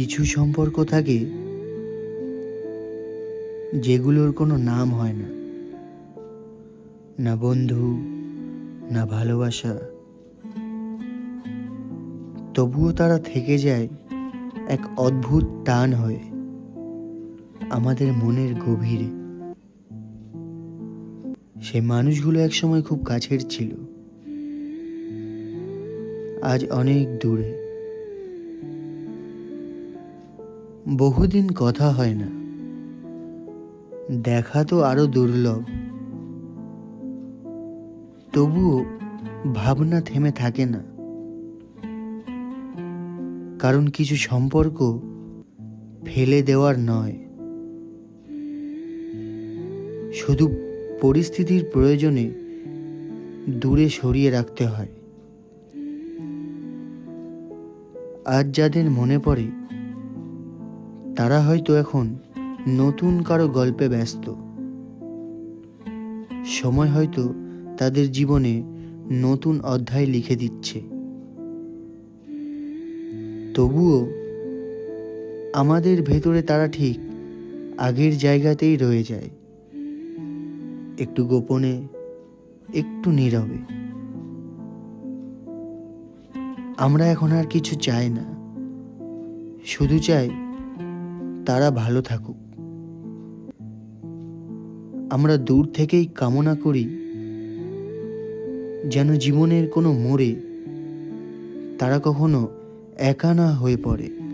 কিছু সম্পর্ক থাকে যেগুলোর কোনো নাম হয় না। না বন্ধু, না ভালোবাসা। তবুও তারা থেকে যায়, এক অদ্ভুত টান হয়ে, আমাদের মনের গভীরে। সে মানুষগুলো একসময় খুব কাছের ছিল। আজ অনেক দূরে। বহুদিন কথা হয় না। দেখা তো আরও দুর্লভ। তবুও ভাবনা থেমে থাকে না। কারণ কিছু সম্পর্ক ফেলে দেওয়ার নয়। শুধু পরিস্থিতির প্রয়োজনে দূরে সরিয়ে রাখতে হয়। আজ যাদের মনে পড়ে তারা হয়তো এখন নতুন কারও গল্পে ব্যস্ত। সময় হয়তো তাদের জীবনে নতুন অধ্যায় লিখে দিচ্ছে। তবুও আমাদের ভেতরে তারা ঠিক আগের জায়গাতেই রয়ে যায়। একটু গোপনে, একটু নীরবে। আমরা এখন আর কিছু চাই না। শুধু চাই তারা ভালো থাকুক। আমরা দূর থেকেই কামনা করি যেন জীবনের কোনো মোড়ে তারা কখনো একা না হয়ে পড়ে।